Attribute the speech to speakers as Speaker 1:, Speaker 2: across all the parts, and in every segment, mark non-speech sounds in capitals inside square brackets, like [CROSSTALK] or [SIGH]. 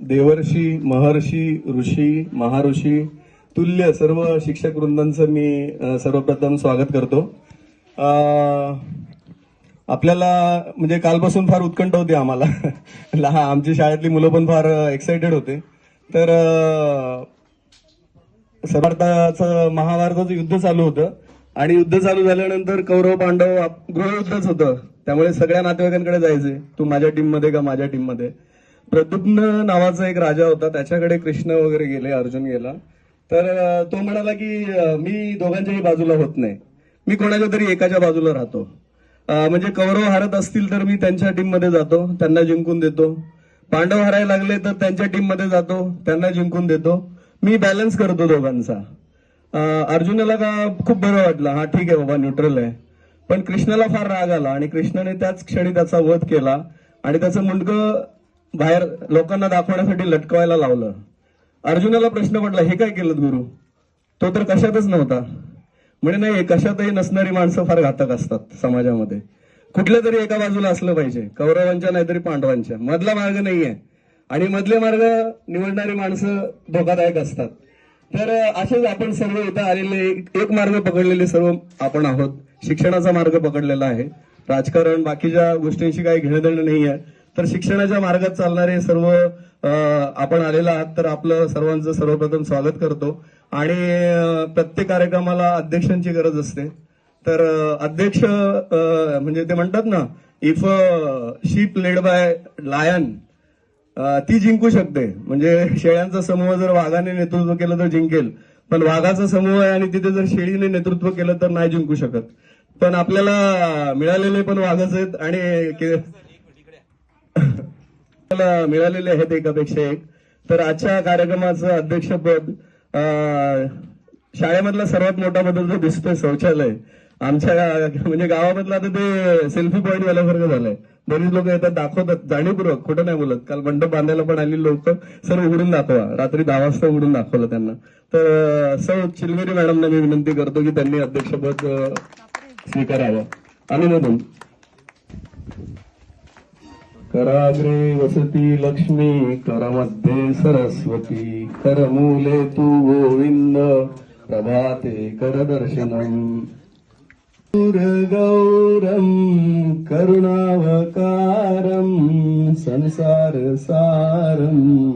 Speaker 1: देवर्षी महर्षी ऋषी महाऋषी तुल्य सर्व शिक्षक वृंदांचं मी सर्वप्रथम स्वागत करतो. आपल्याला म्हणजे कालपासून फार उत्कंठ होती आम्हाला. [LAUGHS] लहा आमची शाळेतली मुलं पण फार एक्सायटेड होते. तर सर्वार्थाचं महाभारताचं युद्ध चालू होतं. आणि युद्ध चालू झाल्यानंतर कौरव पांडव गृहयुद्धच होतं. त्यामुळे सगळ्या नातेवाईकांकडे जायचे. तू माझ्या टीममध्ये का माझ्या टीममध्ये प्रद्युम्न नावाचा एक राजा होता. त्याच्याकडे कृष्ण वगैरे गेले अर्जुन गेला. तर तो म्हणाला की मी दोघांच्याही बाजूला होत नाही. मी कोणाच्या तरी एकाच्या बाजूला राहतो. म्हणजे कौरव हारत असतील तर मी त्यांच्या टीममध्ये जातो त्यांना जिंकून देतो. पांडव हरायला लागले तर त्यांच्या टीममध्ये जातो त्यांना जिंकून देतो. मी बॅलन्स करतो दोघांचा. अर्जुनाला का खूप बरं वाटलं हा ठीक आहे बाबा न्यूट्रल आहे. पण कृष्णाला फार राग आला आणि कृष्णाने त्याच क्षणी त्याचा वध केला आणि त्याचं मुंडकं बाहेर लोकांना दाखवण्यासाठी लटकवायला लावलं. अर्जुनाला प्रश्न पडला हे काय केलं गुरु? तो तर कशातच नव्हता. म्हणे नाही कशातही नसणारी माणसं फार घातक असतात समाजामध्ये. कुठल्या तरी एका बाजूला असलं पाहिजे कौरवांच्या नाहीतरी पांडवांच्या. मधला मार्ग नाहीये. आणि मधले मार्ग निवडणारी माणसं धोकादायक असतात. तर असेच आपण सर्व इथं आलेले एक- एक मार्ग पकडलेले सर्व आपण आहोत. शिक्षणाचा मार्ग पकडलेला आहे. राजकारण बाकीच्या गोष्टींशी काही घेणं देणं नाही आहे तर शिक्षणाच्या मार्गात चालणारे सर्व आपण आलेला आहात तर आपलं सर्वांचं सर्वप्रथम स्वागत करतो. आणि प्रत्येक कार्यक्रमाला अध्यक्षांची गरज असते. तर अध्यक्ष म्हणजे ते म्हणतात ना if sheep led by lion ती जिंकू शकते. म्हणजे शेळ्यांचा समूह जर वाघाने नेतृत्व केलं तर जिंकेल. पण वाघाचा समूह आहे आणि तिथे जर शेळीने नेतृत्व केलं तर नाही जिंकू शकत. पण आपल्याला मिळालेले पण वाघच आहेत आणि मिळालेले आहेत एक अपेक्षा एक. तर आजच्या कार्यक्रमाचं अध्यक्षपद शाळेमधला सर्वात मोठा बदल जो दिसतोय शौचालय. आमच्या म्हणजे गावामधलं आता ते सेल्फी पॉईंट वाल्यासारखं झालंय. बरीच लोक येतात दाखवतात. जाणीवपूर्वक खोटं नाही बोलत. काल मंडप बांधायला पण आलेली लोक सर्व उघडून दाखवा. रात्री दहा वाजता उघडून दाखवलं त्यांना. तर अं, सौ मॅडमना मी विनंती करतो की त्यांनी अध्यक्षपद स्वीकारावं. अनुमोदन. कराग्रे वसती लक्ष्मी करमध्ये सरस्वती. करमूले तू गोविंद प्रभाते कर दर्शनम. गौरम करुणावकारम संसार सारम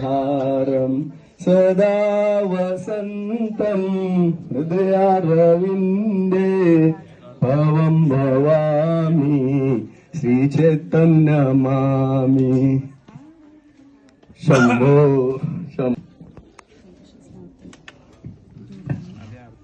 Speaker 1: हारम. सदा वसंतम हृदयारविंदे भवं भवामि श्रीचैतन्यमामि शम्भो